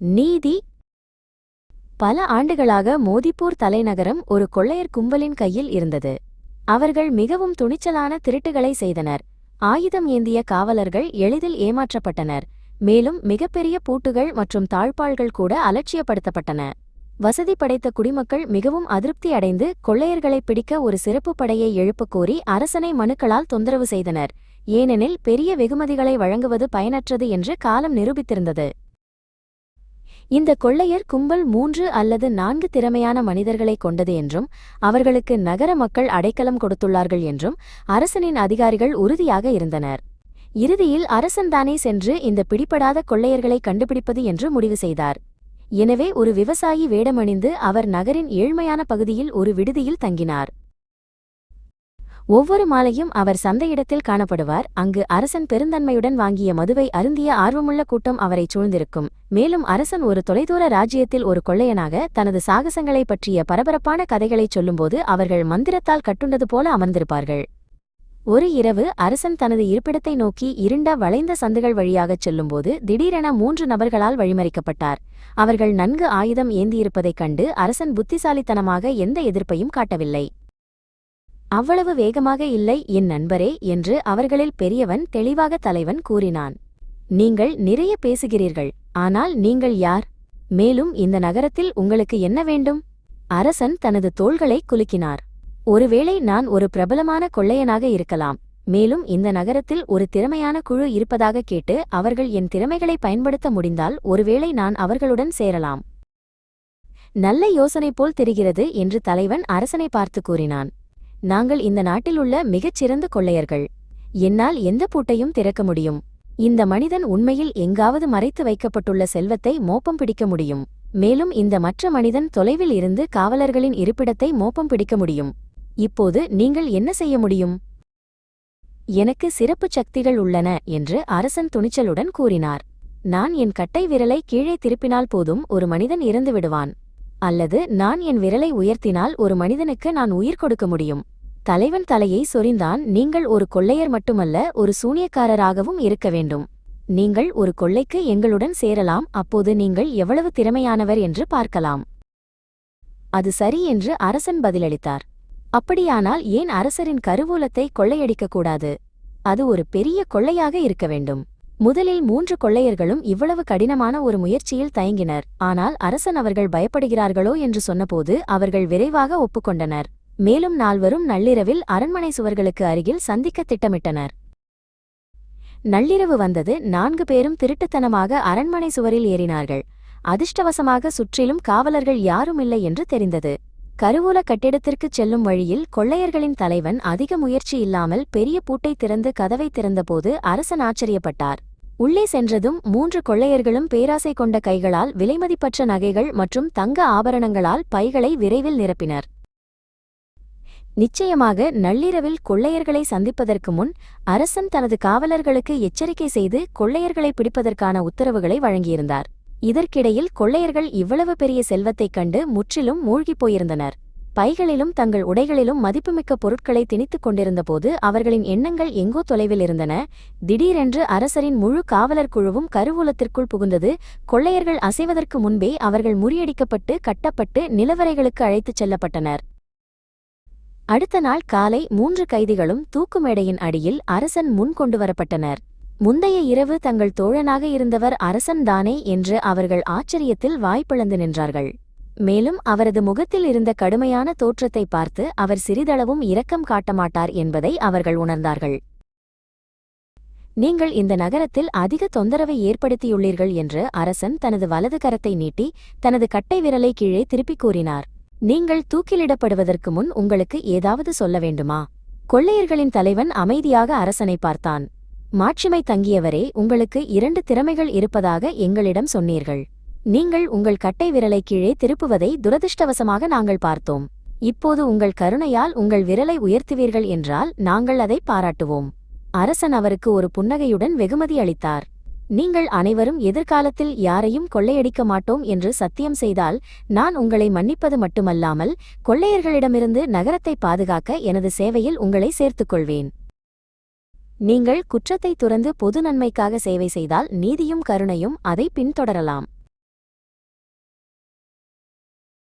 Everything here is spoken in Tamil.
நீதி. பல ஆண்டுகளாக மோதிப்பூர் தலைநகரம் ஒரு கொள்ளையர் கும்பலின் கையில் இருந்தது. அவர்கள் மிகவும் துணிச்சலான திருட்டுகளை செய்தனர். ஆயுதம் ஏந்திய காவலர்கள் எளிதில் ஏமாற்றப்பட்டனர். மேலும் மிகப்பெரிய பூட்டுகள் மற்றும் தாழ்பாள்கள் கூட அலட்சியப்படுத்தப்பட்டன. வசதி படைத்த குடிமக்கள் மிகவும் அதிருப்தி அடைந்து கொள்ளையர்களை பிடிக்க ஒரு சிறப்பு படையை எழுப்பக் கோரி அரசனை மனுக்களால் தொந்தரவு செய்தனர். ஏனெனில் பெரிய வெகுமதிகளை வழங்குவது பயனற்றது என்று காலம் நிரூபித்திருந்தது. இந்த கொள்ளையர் கும்பல் மூன்று அல்லது நான்கு திறமையான மனிதர்களை கொண்டது என்றும் அவர்களுக்கு நகர மக்கள் அடைக்கலம் கொடுத்துள்ளார்கள் என்றும் அரசனின் அதிகாரிகள் உறுதியாக இருந்தனர். இறுதியில் அரசன்தானே சென்று இந்த பிடிபடாத கொள்ளையர்களை கண்டுபிடிப்பது என்று முடிவு செய்தார். எனவே ஒரு விவசாயி வேடமணிந்து அவர் நகரின் ஏழ்மையான பகுதியில் ஒரு விடுதியில் தங்கினார். ஒவ்வொரு மாலையும் அவர் சந்தையிடத்தில் காணப்படுவார். அங்கு அரசன் பெருந்தன்மையுடன் வாங்கிய மதுவை அருந்திய ஆர்வமுள்ள கூட்டம் அவரைச் சூழ்ந்திருக்கும். மேலும் அரசன் ஒரு தொலைதூர ராஜ்யத்தில் ஒரு கொள்ளையனாக தனது சாகசங்களைப் பற்றிய பரபரப்பான கதைகளைச் சொல்லும்போது அவர்கள் மந்திரத்தால் கட்டுண்டது போல அமர்ந்திருப்பார்கள். ஒரு இரவு அரசன் தனது இருப்பிடத்தை நோக்கி இருண்ட வளைந்த சந்துகள் வழியாகச் செல்லும்போது திடீரென மூன்று நபர்களால் வழிமறிக்கப்பட்டார். அவர்கள் நன்கு ஆயுதம் ஏந்தியிருப்பதைக் கண்டு அரசன் புத்திசாலித்தனமாக எந்த எதிர்ப்பையும் காட்டவில்லை. அவ்வளவு வேகமாக இல்லை என் நண்பரே என்று அவர்களில் பெரியவன் தெளிவாக தலைவன் கூறினான். நீங்கள் நிறைய பேசுகிறீர்கள் ஆனால் நீங்கள் யார்? மேலும் இந்த நகரத்தில் உங்களுக்கு என்ன வேண்டும்? அரசன் தனது தோள்களை குலுக்கினார். ஒருவேளை நான் ஒரு பிரபலமான கொள்ளையனாக இருக்கலாம் மேலும் இந்த நகரத்தில் ஒரு திறமையான குழு இருப்பதாக கேட்டு அவர்கள் என் திறமைகளை பயன்படுத்த முடிந்தால் ஒருவேளை நான் அவர்களுடன் சேரலாம். நல்ல யோசனை போல் தெரிகிறது என்று தலைவன் அரசனை பார்த்து கூறினான். நாங்கள் இந்த நாட்டில் உள்ள மிகச்சிறந்த கொள்ளையர்கள். என்னால் எந்த பூட்டையும் திறக்க முடியும். இந்த மனிதன் உண்மையில் எங்காவது மறைத்து வைக்கப்பட்டுள்ள செல்வத்தை மோப்பம் பிடிக்க முடியும். மேலும் இந்த மற்ற மனிதன் தொலைவில் இருந்து காவலர்களின் இருப்பிடத்தை மோப்பம் பிடிக்க முடியும். இப்போது நீங்கள் என்ன செய்ய முடியும்? எனக்கு சிறப்புச் சக்திகள் உள்ளன என்று அரசன் துணிச்சலுடன் கூறினார். நான் என் கட்டை விரலை கீழே திருப்பினால் போதும் ஒரு மனிதன் இறந்து விடுவான். அல்லது நான் என் விரலை உயர்த்தினால் ஒரு மனிதனுக்கு நான் உயிர் கொடுக்க முடியும். தலைவன் தலையை சொரிந்தான். நீங்கள் ஒரு கொள்ளையர் மட்டுமல்ல ஒரு சூனியக்காரராகவும் இருக்க வேண்டும். நீங்கள் ஒரு கொள்ளைக்கு எங்களுடன் சேரலாம். அப்போது நீங்கள் எவ்வளவு திறமையானவர் என்று பார்க்கலாம். அது சரி என்று அரசன் பதிலளித்தார். அப்படியானால் ஏன் அரசரின் கருவூலத்தை கொள்ளையடிக்கக்கூடாது? அது ஒரு பெரிய கொள்ளையாக இருக்க வேண்டும். முதலில் மூன்று கொள்ளையர்களும் இவ்வளவு கடினமான ஒரு முயற்சியில் தயங்கினர். ஆனால் அரசன் அவர்கள் பயப்படுகிறார்களோ என்று சொன்னபோது அவர்கள் விரைவாக ஒப்புக்கொண்டனர். மேலும் நால்வரும் நள்ளிரவில் அரண்மனை சுவர்களுக்கு அருகில் சந்திக்க திட்டமிட்டனர். நள்ளிரவு வந்தது. நான்கு பேரும் திருட்டுத்தனமாக அரண்மனை சுவரில் ஏறினார்கள். அதிர்ஷ்டவசமாக சுற்றிலும் காவலர்கள் யாரும் இல்லை என்று தெரிந்தது. கருவூல கட்டிடத்திற்குச் செல்லும் வழியில் கொள்ளையர்களின் தலைவன் அதிக முயற்சி இல்லாமல் பெரிய பூட்டை திறந்து கதவை திறந்தபோது அரசன் ஆச்சரியப்பட்டார். உள்ளே சென்றதும் மூன்று கொள்ளையர்களும் பேராசை கொண்ட கைகளால் விலைமதிப்பற்ற நகைகள் மற்றும் தங்க ஆபரணங்களால் பைகளை விரைவில் நிரப்பினர். நிச்சயமாக நள்ளிரவில் கொள்ளையர்களை சந்திப்பதற்கு முன் அரசன் தனது காவலர்களுக்கு எச்சரிக்கை செய்து கொள்ளையர்களை பிடிப்பதற்கான உத்தரவுகளை வழங்கியிருந்தார். இதற்கிடையில் கொள்ளையர்கள் இவ்வளவு பெரிய செல்வத்தைக் கண்டு முற்றிலும் மூழ்கிப் போயிருந்தனர். பைகளிலும் தங்கள் உடைகளிலும் மதிப்புமிக்க பொருட்களை திணித்துக் கொண்டிருந்தபோது அவர்களின் எண்ணங்கள் எங்கோ தொலைவில் இருந்தன திடீரென்று அரசரின் முழு காவலர் குழுவும் கருவூலத்திற்குள் புகுந்தது. கொள்ளையர்கள் அசைவதற்கு முன்பே அவர்கள் முறியடிக்கப்பட்டு கட்டப்பட்டு நிலவரைகளுக்கு அழைத்துச் செல்லப்பட்டனர். அடுத்த நாள் காலை மூன்று கைதிகளும் தூக்குமேடையின் அடியில் அரசன் முன் கொண்டு வரப்பட்டனர். முந்தைய இரவு தங்கள் தோழனாக இருந்தவர் அரசன்தானே என்று அவர்கள் ஆச்சரியத்தில் வாய்ப்பிழந்து நின்றார்கள். மேலும் அவரது முகத்தில் இருந்த கடுமையான தோற்றத்தை பார்த்து அவர் சிறிதளவும் இரக்கம் காட்டமாட்டார் என்பதை அவர்கள் உணர்ந்தார்கள். நீங்கள் இந்த நகரத்தில் அதிக தொந்தரவை ஏற்படுத்தியுள்ளீர்கள் என்று அரசன் தனது வலது கரத்தை நீட்டி தனது கட்டை விரலை கீழே திருப்பிக் கூறினார். நீங்கள் தூக்கிலிடப்படுவதற்கு முன் உங்களுக்கு ஏதாவது சொல்ல வேண்டுமா கொள்ளையர்களின் தலைவன் அமைதியாக அரசனை பார்த்தான். மாட்சிமை தங்கியவரே உங்களுக்கு இரண்டு திறமைகள் இருப்பதாக எங்களிடம் சொன்னீர்கள். நீங்கள் உங்கள் கட்டை விரலை கீழே திருப்புவதை துரதிர்ஷ்டவசமாக நாங்கள் பார்த்தோம். இப்போது உங்கள் கருணையால் உங்கள் விரலை உயர்த்துவீர்கள் என்றால் நாங்கள் அதை பாராட்டுவோம். அரசன் அவருக்கு ஒரு புன்னகையுடன் வெகுமதி அளித்தார். நீங்கள் அனைவரும் எதிர்காலத்தில் யாரையும் கொள்ளையடிக்க மாட்டோம் என்று சத்தியம் செய்தால் நான் உங்களை மன்னிப்பது மட்டுமல்லாமல் கொள்ளையர்களிடமிருந்து நகரத்தை பாதுகாக்க எனது சேவையில் உங்களை சேர்த்துக் கொள்வேன் நீங்கள் குற்றத்தை துறந்து பொது நன்மைக்காக சேவை செய்தால் நீதியும் கருணையும் அதை பின்தொடரலாம்.